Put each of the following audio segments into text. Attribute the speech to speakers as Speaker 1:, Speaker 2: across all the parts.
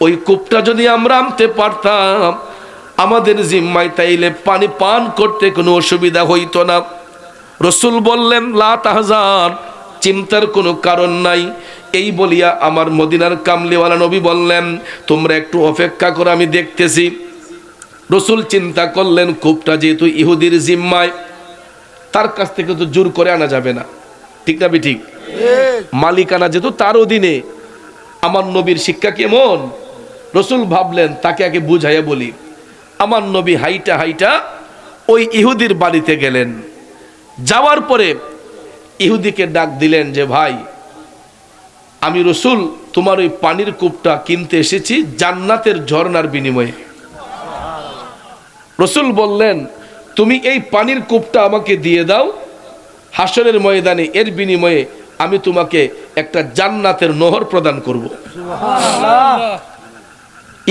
Speaker 1: ওই কূপটা যদি আমরা আনতে পারতাম আমাদের জিম্মায় তাইলে পানি পান করতে কোনো অসুবিধা হইতো না। রসুল বললেন লা তাহজান চিন্তার কোনো কারণ নাই। এই বলিয়া আমার মদিনার কামলিওয়ালা নবী বললেন তোমরা একটু অপেক্ষা করো আমি দেখতেছি। রসুল চিন্তা করলেন কূপটা যেহেতু ইহুদির জিম্মায় তার কাছ থেকে তো জোর করে আনা যাবে না। ঠিক না ঠিক। মালিকানা যেহেতু তার অধীনে আমার নবীর শিক্ষা কেমন? রসুল ভাবলেন, তাকে আগে বুঝাইয়া বলি। আমার নবী হাইটা হাইটা ওই ইহুদির বাড়িতে গেলেন। যাওয়ার পরে ইহুদিকে ডাক দিলেন যে, ভাই, আমি রসুল তোমার ওই পানির কূপটা কিনতে এসেছি জান্নাতের ঝর্ণার বিনিময়ে। রসুল বললেন, তুমি এই পানির কূপটা আমাকে দিয়ে দাও হাসনের ময়দানে এর বিনিময়ে আমি তোমাকে একটা জান্নাতের নহর প্রদান করব।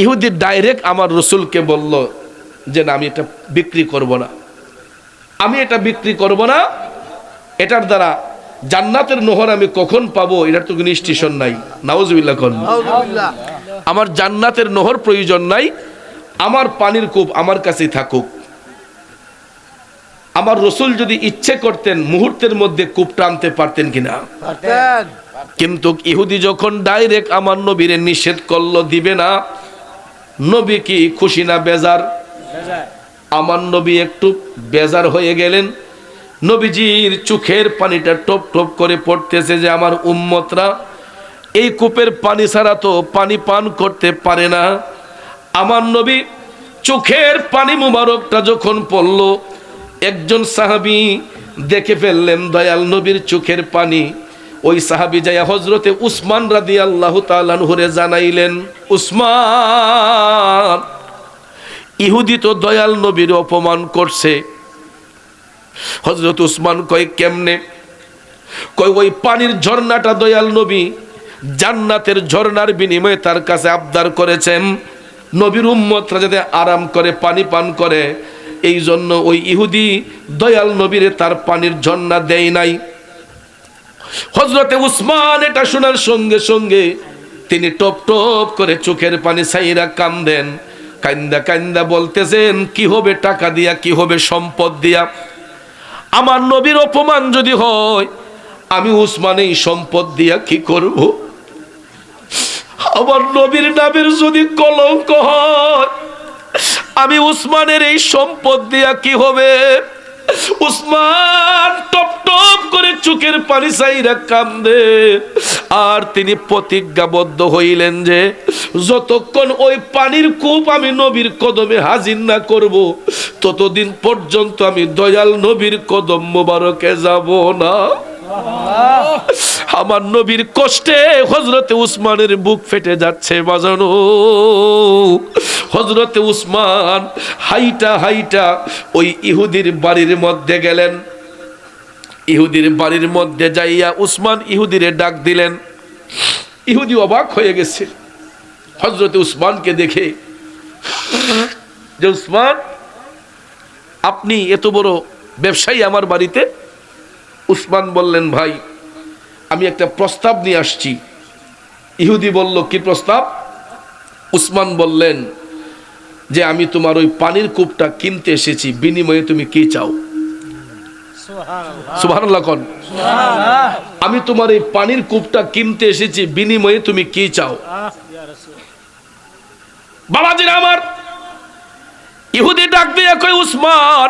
Speaker 1: ইহুদি ডাইরেক্ট আমার রসুলকে বলল যে না আমি এটা বিক্রি করব না। আমি এটা বিক্রি করব না। এটার দ্বারা জান্নাতের নহর আমি কখন পাবো এটার তো কোনো স্টেশন নাই। নাউজবিল্লা কন। আমার জান্নাতের নহর প্রয়োজন নাই আমার পানির কূপ আমার কাছেই থাকুক। আমার রসুল যদি ইচ্ছে করতেন মুহূর্তের মধ্যে কূপ টানতে পারতেন কিনা? কিন্তু ইহুদি যখন ডাইরেক্ট আমার নবীরে নিষেধ করল দিবে না। নবী কি খুশি না বেজার? আমার নবী একটু বেজার হয়ে গেলেন। নবীজির চোখের পানিটা টপ টপ করে পড়তেছে যে আমার উম্মতরা এই কূপের পানি ছাড়া তো পানি পান করতে পারে না। আমার নবী চোখের পানি মুবারকটা যখন পড়ল একজন সাহাবি দেখে ফেললেন দয়াল নবীর চোখের পানি। ওই সাহাবি যাইয়া হজরতে উসমান রাদি আল্লাহ তালানহুরে জানাইলেন, উসমান, ইহুদি তো দয়াল নবীর অপমান করছে। হজরত উসমান কয়, কেমনে? কয়, ওই পানির ঝর্ণাটা দয়াল নবী জান্নাতের ঝর্ণার বিনিময়ে তার কাছে আবদার করেছেন। নবীর উম্মতরা যাতে আরাম করে, পানি পান করে এই জন্য ওই ইহুদি দয়াল নবীরে তার পানির ঝর্ণা দেয় নাই। হজরতে উসমান এটা শোনার সঙ্গে সঙ্গে তিনি টপ টপ করে চোখের পানি সাইরা কান্দেন। কান্দা কান্দা বলতেছেন, কি হবে টাকা দিয়া, কি হবে সম্পদ দিয়া? আমার নবীর অপমান যদি হয়, আমি উসমান এই সম্পদ দিয়া কি করব? আমার নবীর নামের যদি কলঙ্ক হয়, আমি উসমানের এই সম্পদ দিয়া কি হবে? উসমান টপ টপ করে চোখের পানি চাইরা কান্দে। আর তিনি প্রতিজ্ঞাবদ্ধ হইলেন যে, যতক্ষণ ওই পানির কূপ আমি নবীর কদমে হাজির না করব, ততদিন পর্যন্ত আমি দয়াল নবীর কদম মোবারকে যাব না। আমার নবীর কষ্টে হজরতে উসমানের বুক ফেটে যাচ্ছে, বাজানো। হজরতে উসমান হাইটা হাইটা ওই ইহুদির বাড়ির মধ্যে গেলেন। ইহুদির বাড়ির মধ্যে যাইয়া উসমান ইহুদিরে ডাক দিলেন। ইহুদি অবাক হয়ে গেছে। হজরতে উসমানকে দেখে, যে উসমান, আপনি এত বড় ব্যবসায়ী আমার বাড়িতে? উসমান বললেন ভাই আমি একটা প্রস্তাব নিয়ে আসছি। ইহুদি বলল কি প্রস্তাব? উসমান বললেন যে আমি তোমার ওই পানির কূপটা কিনতে এসেছি বিনিময়ে তুমি কি চাও? সুবহানাল্লাহ। কন। আমি তোমার এই পানির কূপটা কিনতে এসেছি বিনিময়ে তুমি কি চাও? বাবাজিরা আমার। ইহুদি ডাক দিয়ে কই উসমান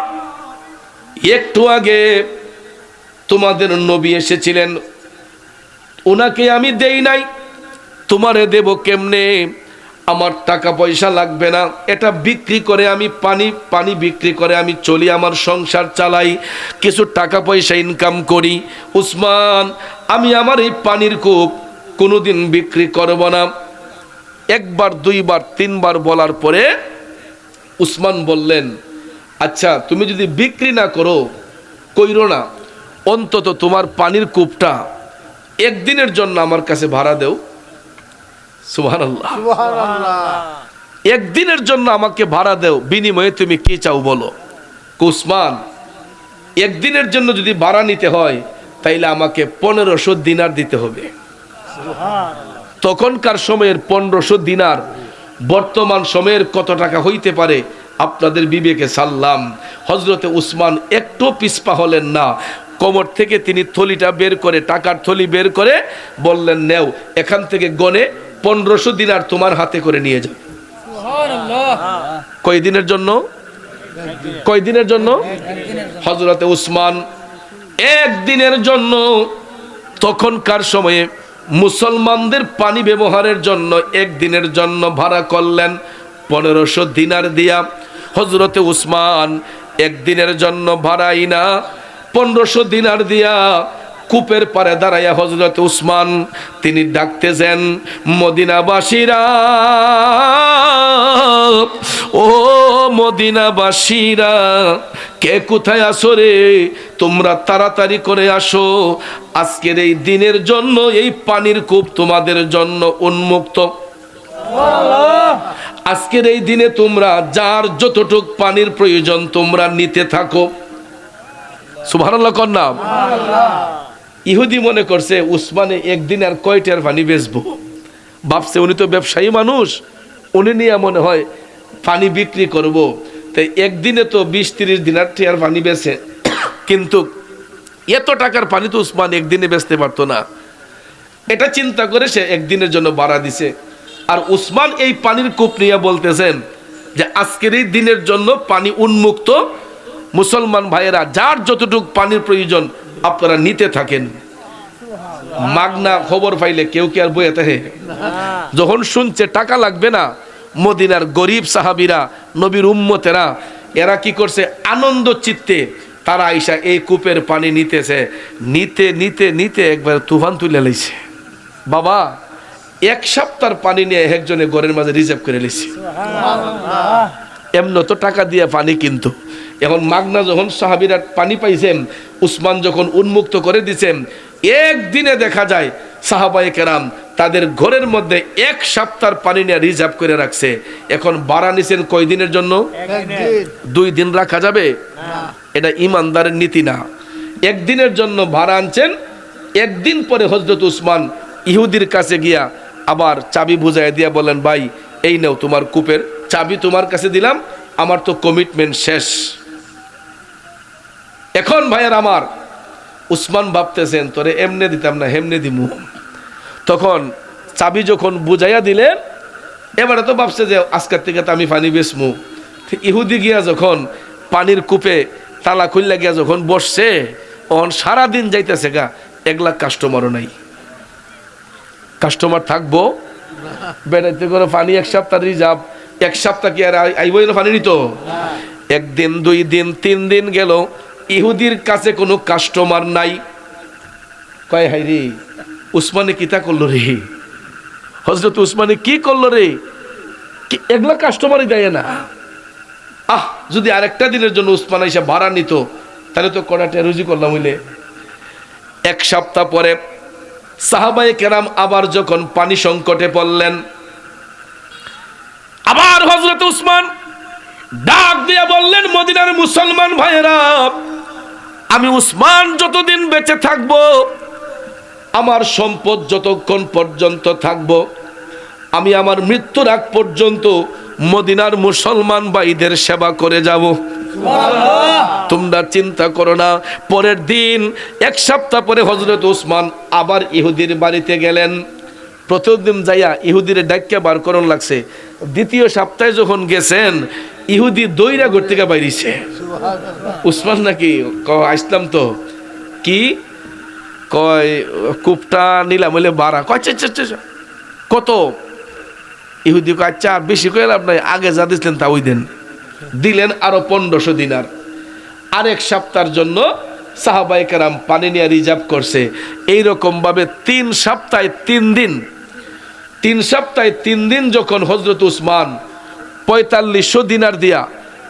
Speaker 1: একটু আগে তোমাদের নবী এসেছিলেন। ওনাকে আমি দেই নাই। তোমারে দেব কেমনে? আমার টাকা পয়সা লাগবে না। এটা বিক্রি করে আমি পানি পানি বিক্রি করে আমি চলি, আমার সংসার চালাই। কিছু টাকা পয়সা ইনকাম করি। উসমান, আমি আমার এই পানির কূপ কোনোদিন বিক্রি করব না। একবার, দুইবার, তিনবার বলার পরে উসমান বললেন আচ্ছা তুমি যদি বিক্রি না করো, কইরো না। অন্তত তোমার পানির কূপটা একদিনের জন্য আমার কাছে ভাড়া দেও। সুহান একদিনের জন্য আমাকে ভাড়া দেও। বিনিময়ে তুমি কি চাও বলো? কুসমান একদিনের জন্য যদি ভাড়া নিতে হয় তাইলে আমাকে পনেরোশো দিনার দিতে হবে। তখনকার সময়ের পনেরোশো দিনার বর্তমান সময়ের কত টাকা হইতে পারে আপনাদের বিবেকে সাল্লাম। হজরতে উসমান একটু পিসপা হলেন না। কোমর থেকে তিনি থলিটা বের করে টাকার থলি বের করে বললেন নেও এখান থেকে গনে পনেরোশো দিনার তোমার হাতে করে নিয়ে যাও। কয় দিনের জন্য? কয় দিনের জন্য? হজরতে উসমান একদিনের জন্য। তখনকার সময়ে মুসলমানদের পানি ব্যবহারের জন্য একদিনের জন্য ভাড়া করলেন পনেরোশো দিনার দিয়া। হজরতে উসমান একদিনের জন্য ভাড়াই না পনেরোশো দিনার দিয়া কূপের পারে দাঁড়াইয়া হজরত উসমান, তিনি ডাকতেছেন, মদিনাবাসীরা, ও মদিনাবাসীরা, কে কোথায় আসো রে? তোমরা তাড়াতাড়ি করে আসো। আজকের এই দিনের জন্য এই পানির কূপ তোমাদের জন্য উন্মুক্ত। আজকের এই দিনে তোমরা যার যতটুক পানির প্রয়োজন তোমরা নিতে থাকো। সুবহানাল্লাহ নাম ইহুদি মনে করছে, উসমানে একদিন আর কয়টার পানি বেচবো? ভাবছে উনি তো ব্যবসায়ী মানুষ, উনি নিয়ে মনে হয় পানি বিক্রি করব। তাই একদিনে তো বিশ তিরিশ দিনার টিয়ার পানি বেচে। কিন্তু এত টাকার পানি তো উসমান একদিনে বেচতে পারতো না। এটা চিন্তা করে সে একদিনের জন্য বাড়া দিছে। আর উসমান এই পানির কূপ নিয়ে বলতেছেন যে, আজকের এই দিনের জন্য পানি উন্মুক্ত মুসলমান ভাইয়েরা যার যতটুকু পানির প্রয়োজন আপনারা নিতে থাকেন। মাগনা খবর পাইলে কেউ কি আর বইয়ে থাকে? যখন শুনছে টাকা লাগবে না মদিনার গরিব সাহাবিরা নবীর উম্মতেরা এরা কি করছে? আনন্দ চিত্তে তারা আইসা এই কূপের পানি নিতেছে। নিতে নিতে নিতে একবার তুফান তুলে লাইছে। বাবা এক সপ্তাহ পানি নিয়ে একজনে ঘরের মাঝে রিজার্ভ করে লিছে এমন তো টাকা দিয়ে পানি কিন্তু। এখন মাগনা যখন সাহাবিরা পানি পাইছেন উসমান যখন উন্মুক্ত করে দিছেন একদিনে দেখা যায় সাহাবাই কেরাম তাদের ঘরের মধ্যে এক সপ্তাহ পানি নিয়ে রিজার্ভ করে রাখছে। এখন বাড়া নিছেন কয় দিনের জন্য দুই দিন রাখা যাবে? এটা ইমানদারের নীতি না। একদিনের জন্য ভাড়া আনছেন একদিন পরে হজরত উসমান ইহুদির কাছে গিয়া আবার চাবি বুঝাই দিয়া বলেন ভাই এই নাও তোমার কূপের চাবি তোমার কাছে দিলাম আমার তো কমিটমেন্ট শেষ। এখন ভাইয়ের আমার উসমান ভাবতেছেন তোরে এমনে দিতাম না হেমনে দিমু। তখন চাবি যখন বুঝাইয়া দিলেন এবারে তো ভাবছে যে আজকের থেকে তো আমি পানি বেচমু। তো ইহুদি গিয়া যখন পানির কূপে তালা খুললা গিয়া যখন বসছে তখন সারাদিন যাইতেছে গা এক লাখ কাস্টমারও নাই। কাস্টমার থাকব বেড়াইতে করে পানি এক সপ্তাহ রিজার্ভ এক সপ্তাহ কি আর আইবই না পানি নিত? একদিন দুই দিন তিন দিন গেল ইহুদির কাছে কোনো কাস্টমার নাই। কয় হাই রে, উসমানে কিতা করল রে? হজরত উসমানে কি করল রে? এগুলা কাস্টমারই দেয় না। আহ, যদি আরেকটা দিনের জন্য উসমান এসে ভাড়া নিত, তাহলে তো কড়াটা রুজি করলাম হইলে। এক সপ্তাহ পরে সাহাবায়ে কেরাম আবার যখন পানি সংকটে পড়লেন, আবার হজরত উসমান ডাক দিয়ে বললেন, মদিনার মুসলমান ভাইয়েরা আমি উসমান যতদিন বেঁচে থাকব, আমার সম্পদ যতক্ষণ পর্যন্ত থাকব, আমি আমার মৃত্যুর আগ পর্যন্ত মদিনার মুসলমান ভাইদের সেবা করে যাব। তোমরা চিন্তা করো না, পরের দিন এক সপ্তাহ পরে হজরত উসমান আবার ইহুদির বাড়িতে গেলেন। প্রথম দিন যাইয়া ইহুদির ডাক্যা বার করণ লাগছে। দ্বিতীয় সপ্তাহে যখন গেছেন ইহুদি দইরা ঘর থেকে বাইরিছে উসমান নাকি আসলাম তো। কি? কয়, কূপটা নিলাম, বলে বাড়া। কয়। কত? ইহুদি কয় আচ্ছা বেশি করে লাভ নাই, আগে যা দিচ্ছেন তা ওই দেন। দিলেন আরও পনেরোশো দিনার। আরেক সপ্তাহের জন্য সাহাবাই কারাম পানি নিয়ে রিজার্ভ করছে। এইরকম ভাবে তিন সপ্তাহে তিন দিন, তিন সপ্তাহে তিন দিন যখন হজরত উসমান পঁয়তাল্লিশশো দিনার দিয়া।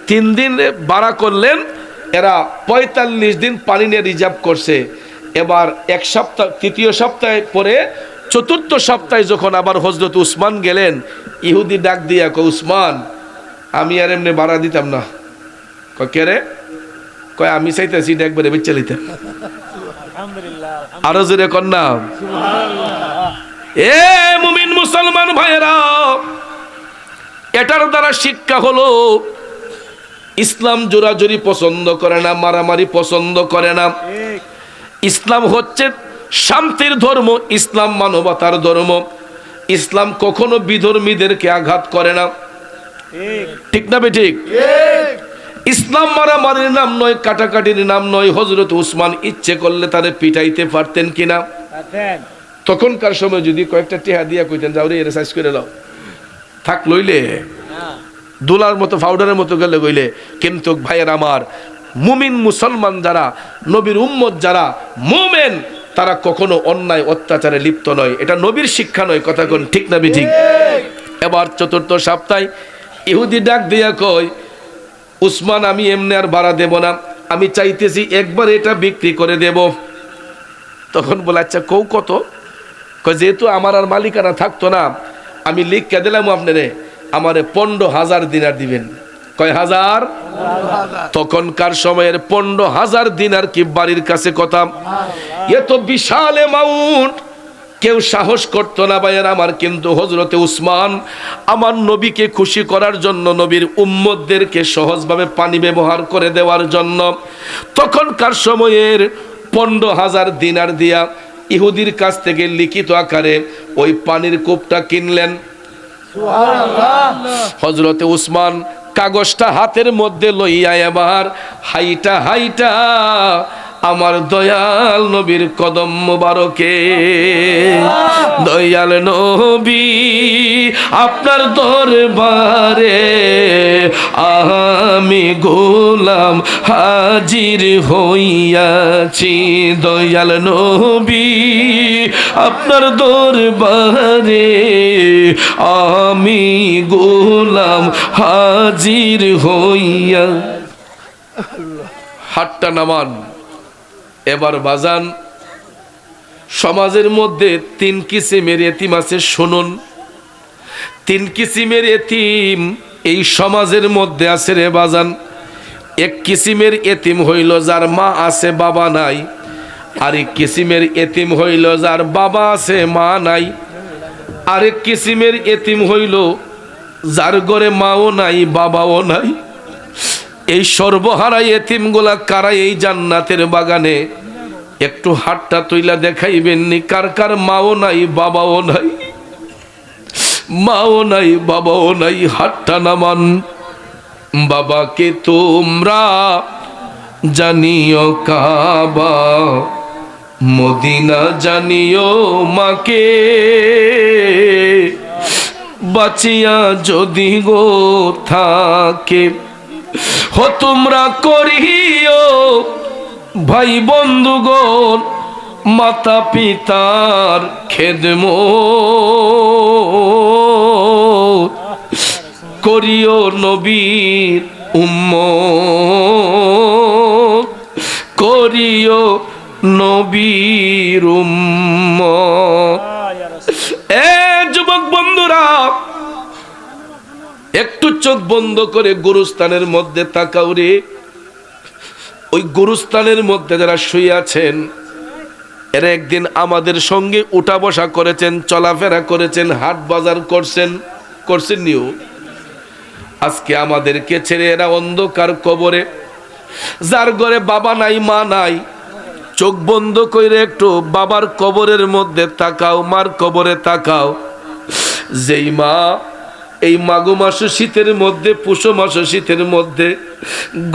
Speaker 1: তিন দিন বাড়া করলেন এরা পঁয়তাল্লিশ দিন পানি নিয়ে রিজার্ভ করছে। এবার এক সপ্তাহ তৃতীয় সপ্তাহে পরে চতুর্থ সপ্তাহে যখন আবার হজরত উসমান গেলেন ইহুদি ডাক দিয়া কয় উসমান আমি আর এমনি ভাড়া দিতাম না। কয় কে রে? কয় আমি চাইতেছি এটা একবারে বেচে লিতাম আরও জোরে কন্যা এ মুমিন মুসলমান ভাইয়েরা এটার দ্বারা শিক্ষা হলো ইসলাম জোরাজুরি পছন্দ করে না মারামারি পছন্দ করে না। ইসলাম হচ্ছে শান্তির ধর্ম ইসলাম মানবতার ধর্ম। ইসলাম কখনো বিধর্মীদেরকে আঘাত করে না। ঠিক না বে ঠিক ইসলাম মারামারির নাম নয় কাটাকাটির নাম নয় হজরত উসমান ইচ্ছে করলে তারে পিটাইতে পারতেন কিনা? তখনকার সময় যদি কয়েকটা টেহা দিয়া কইতেন যাও রে এর সাইজ করে দাও। থাক লইলে। দোলার মতো পাউডারের মতো গেলে গইলে কিন্তু ভাইয়ের আমার মুমিন মুসলমান যারা নবীর উম্মত যারা মুমেন তারা কখনো অন্যায় অত্যাচারে লিপ্ত নয়। এটা নবীর শিক্ষা নয় কথা কোন ঠিক না ঠিক? এবার চতুর্থ সপ্তাহে ইহুদি ডাক দিয়া কয় উসমান আমি এমনি আর ভাড়া দেব না। আমি চাইতেছি একবার এটা বিক্রি করে দেব। তখন বলে আচ্ছা কৌ কত? কয় যেহেতু আমার আর মালিকানা থাকতো না আমি লিখকে দিলাম আপনারে, আমারে পনেরো হাজার দিনার দিবেন। কয় হাজার? তখনকার সময়ের পনেরো হাজার দিনার কি বাড়ির কাছে কথা? এত বিশাল অ্যামাউন্ট কেউ সাহস করতো না ভাইয়ের, আমার কিন্তু হজরতে উসমান, আমার নবীকে খুশি করার জন্য, নবীর উম্মতদেরকে সহজভাবে পানি ব্যবহার করে দেওয়ার জন্য। তখনকার সময়ের পনেরো হাজার দিনার দিয়া ইহুদির কাছ থেকে লিখিত আকারে ওই পানির কূপটা কিনলেন। হজরতে উসমান কাগজটা হাতের মধ্যে লইয়া এবার হাইটা হাইটা আমার দয়াল নবীর কদম মুবারকে। দয়াল নবী, আপনার দরবারে আমি গোলাম হাজির হইয়াছি। দয়াল নবী, আপনার দরবারে আমি গোলাম হাজির হইয়া। হাটটা নামান। এবার বাজান, সমাজের মধ্যে তিন কিসিমের এতিম আছে, শুনুন। তিন কিসিমের এতিম এই সমাজের মধ্যে আছে রে বাজান। এক কিসিমের এতিম হইল যার মা আছে, বাবা নাই। আরেক কিসিমের এতিম হইল যার বাবা আছে, মা নাই। আরেক কিসিমের এতিম হইল যার ঘরে মাও নাই, বাবাও নাই। এই সর্বহারা এতিমগুলা কারা এই জান্নাতের বাগানে? একটু হাতটা তুইলা দেখাইবেন নি, কার কার মাও নাই, বাবাও নাই? মাও নাই, বাবাও নাই, হাতটা নামান। বাবাকে তোমরা জানিও কাবা, মদিনা জানিও মাকে। বাঁচিয়া যদি গো থাকে হো তোমরা করিও ভাই বন্ধুগণ মাতা পিতার খেদম করিও নবীর উম্ম করিও নবীর উম্ম একটু চোখ বন্ধ করে গুরুস্থানের মধ্যে তাকাও রে। ওই গুরুস্থানের মধ্যে যারা শুয়ে আছেন, এরা একদিন আমাদের সঙ্গে উঠা বসা করেছেন, চলাফেরা করেছেন, হাট বাজার করছেন করছেন নিও। আজকে আমাদেরকে ছেড়ে এরা অন্ধকার কবরে। যার ঘরে বাবা নাই, মা নাই, চোখ বন্ধ করে একটু বাবার কবরের মধ্যে তাকাও, মার কবরে তাকাও। যেই মা এই মাঘ মাস শীতের মধ্যে, পুষো মাস শীতের মধ্যে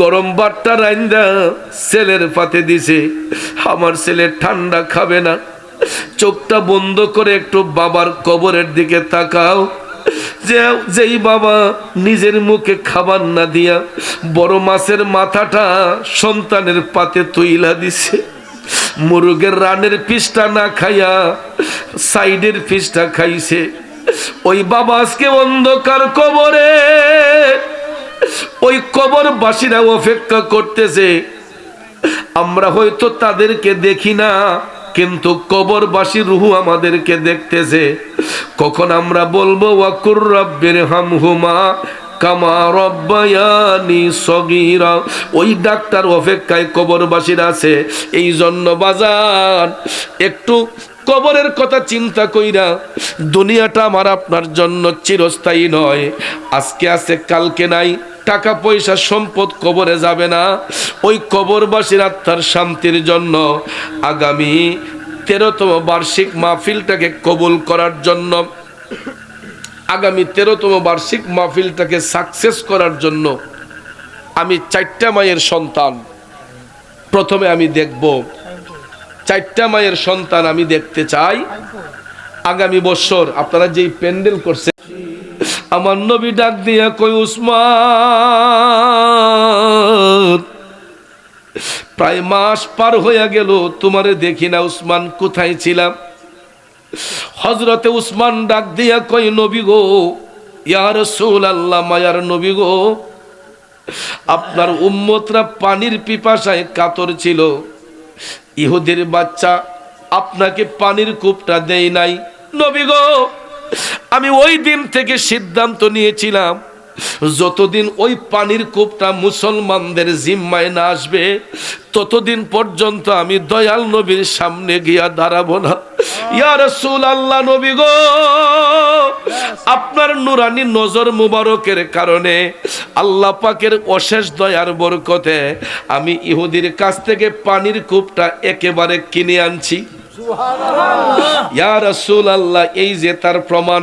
Speaker 1: গরম বাট্টা রাইন্দা ছেলের পাতে দিছে। আমার ছেলে ঠান্ডা খাবে না। চোখটা বন্ধ করে একটু বাবার কবরের দিকে তাকাও। যেই বাবা নিজের মুখে খাবার না দিয়া বড় মাছের মাথাটা সন্তানের পাতে তৈলা দিছে। মুরগের রানের পিসটা না খাইয়া সাইডের পিসটা খাইছে। ওই বাবা আজকে অন্ধকার কবরে। ওই কবর বাসীরা অপেক্ষা করতেছে। আমরা হয়তো তাদেরকে দেখি না, কিন্তু কবরবাসী রুহু আমাদেরকে দেখতেছে। কখন আমরা বলব, ওয়াকুর রব্বের হাম হুমা রব্বায়ানি ওই ডাক্তার অপেক্ষায় কবরবাসীর আছে। এই জন্য বাজার একটু কবরের কথা চিন্তা কইরা দুনিয়াটা আমার আপনার জন্য চিরস্থায়ী নয়। আজকে আছে, কালকে নাই। টাকা পয়সা সম্পদ কবরে যাবে না। ওই কবরবাসীর আত্মার শান্তির জন্য আগামী তেরোতম বার্ষিক মাহফিলটাকে কবুল করার জন্য, আগামী তেরোতম বার্ষিক মাহফিলটাকে সাকসেস করার জন্য আমি চারটা মায়ের সন্তান। প্রথমে আমি দেখব চারটা মায়ের সন্তান আমি দেখতে চাই। আগামী বছর আপনারা যেই প্যান্ডেল করছে, আমার নবী ডাক দিয়া কই উসমান, প্রায় মাস পার হইয়া গেল, তোমারে দেখি না, উসমান, কোথায় ছিলাম? হজরতে উসমান ডাক দিয়া কই নবী গো ইয়ার সুল আল্লাহ মায়ার নবী গো, আপনার উম্মতরা পানির পিপাসায় কাতর ছিল। ইহুদের বাচ্চা আপনাকে পানির কূপটা দেয় নাই। নবী গো, আমি ওই দিন থেকে সিদ্ধান্ত নিয়েছিলাম যতদিন ওই পানির কূপটা মুসলমানদের জিম্মায় না আসবে, ততদিন পর্যন্ত আমি দয়াল নবীর সামনে গিয়া দাঁড়াবো না। আল্লাহ নবী গো, আপনার নুরানি নজর মুবারকের কারণে আল্লাহ পাকের অশেষ দয়ার বরকতে আমি ইহুদির কাছ থেকে পানির কূপটা একেবারে কিনে আনছি। ইয়া রাসূল আল্লাহ এই যে তার প্রমাণ,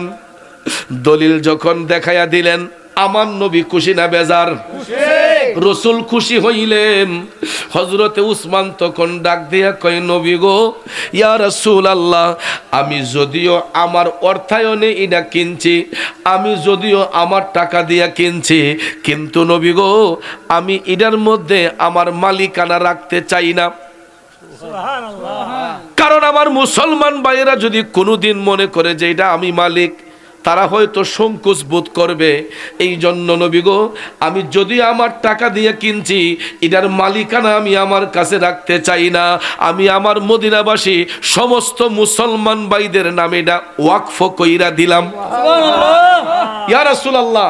Speaker 1: দলিল যখন দেখাইয়া দিলেন আমার নবী খুশি না বেজার? রসুল খুশি হইলেন। হজরতে উসমান তখন ডাক দিয়া কয় নবী গো ইয়া রসুল আল্লাহ আমি যদিও আমার অর্থায়নে এটা কিনছি আমি যদিও আমার টাকা দিয়া কিনছি কিন্তু নবী গো আমি এটার মধ্যে আমার মালিকানা রাখতে চাই না। কারণ আমার মুসলমান ভাইয়েরা যদি কোনোদিন মনে করে যে এটা আমি মালিক তারা হয়তো সংকোচ বোধ করবে। এই জন্য নবী গো আমি যদি আমার টাকা দিয়ে কিনছি এটার মালিকানা আমি আমার কাছে রাখতে চাই না। আমি আমার মদিনাবাসী সমস্ত মুসলমান ভাইদের নামে এটা ওয়াকফ কইরা দিলাম। ইয়া রাসূলুল্লাহ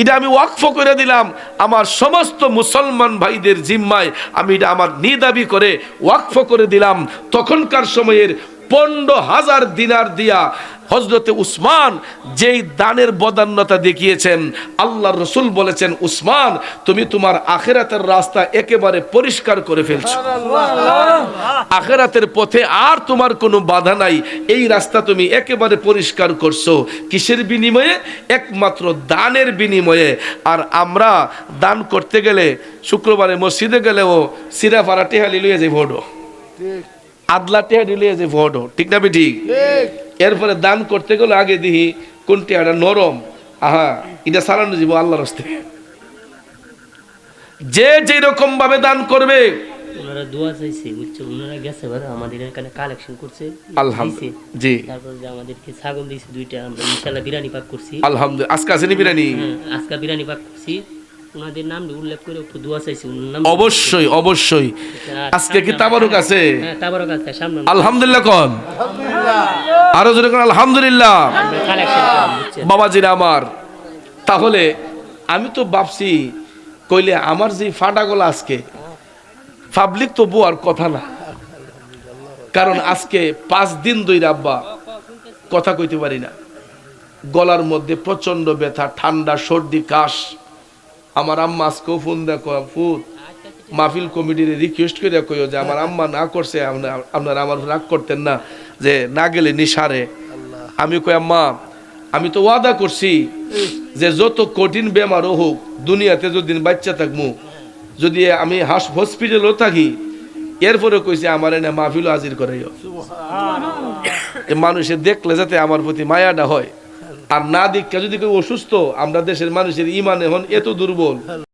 Speaker 1: এটা আমি ওয়াকফ করে দিলাম। আমার সমস্ত মুসলমান ভাইদের জিম্মায় আমি এটা আমার নিদাবি করে ওয়াকফ করে দিলাম। তখনকার সময়ের পনেরো হাজার দিনার দিয়া হজরতে উসমান যেই দানের বদান্যতা দেখিয়েছেন আল্লাহ রসুল বলেছেন উসমান তুমি তোমার আখেরাতের রাস্তা একেবারে পরিষ্কার করে ফেলছো। আখেরাতের পথে আর তোমার কোনো বাধা নাই। এই রাস্তা তুমি একেবারে পরিষ্কার করছ। কিসের বিনিময়ে? একমাত্র দানের বিনিময়ে। আর আমরা দান করতে গেলে শুক্রবারে মসজিদে গেলেও সিরা ফারা টেহালি লইয়ে যাই ভোটো আদলা টেহালি লইয়ে যাই ভোটো ঠিক না ঠিক। এরপরে দান করতে গেলে আগে দিহি কোন টেহাটা নরম? আহা এটা সারানো যাব আল্লাহর হস্তে। যে যেরকম ভাবে দান করবে।
Speaker 2: ওনারা দোয়া চাইছে বুঝছ? ওনারা গেছে এবার আমাদের এখানে কালেকশন করছে।
Speaker 1: আলহামদুলিল্লাহ জি।
Speaker 2: তারপর যে আমাদেরকে ছাগল দিয়েছে দুইটা আমরা ইনশাল্লাহ বিরিয়ানি পাক করছি।
Speaker 1: আলহামদুলিল্লাহ আজকে আসেনি বিরিয়ানি?
Speaker 2: হ্যাঁ, আজকে বিরিয়ানি পাক করছি। ওনাদের নাম উল্লেখ করে একটু দোয়া চাইছি।
Speaker 1: অবশ্যই অবশ্যই।
Speaker 2: আর
Speaker 1: আজকে কি তাবারুক আছে?
Speaker 2: হ্যাঁ তাবারক আছে সামনে
Speaker 1: আলহামদুলিল্লাহ কন। আরও জোরে কোন আলহামদুলিল্লাহ। বাবাজিরা আমার তাহলে আমি তো ভাবছি কইলে আমার যে ফাটাগুলো আজকে পাবলিক তো বোয়ার কথা না। কারণ আজকে পাঁচ দিন দুই রাব্বা কথা কইতে পারি না। গলার মধ্যে প্রচণ্ড ব্যথা ঠান্ডা সর্দি কাশ। আমার আম্মা আজকেও ফোন দেখো ফুত মাহফিল কমিটির রিকোয়েস্ট করে কইও যে আমার আম্মা না করছে আপনা- আপনারা আমার রাগ করতেন না যে না গেলে নিসারে। আমি কই আম্মা আমি তো ওয়াদা করছি যে যত কঠিন বেমারও হোক দুনিয়াতে যদি বাচ্চা থাকমু যদি আমি হাস হসপিটালও থাকি এরপরে কইছে আমার এনে মাহফিলও হাজির করাইও। মানুষে দেখলে যাতে আমার প্রতি মায়াটা হয়। আর না দীক্ষা যদি কেউ অসুস্থ আমরা দেশের মানুষের ইমান এখন এত দুর্বল।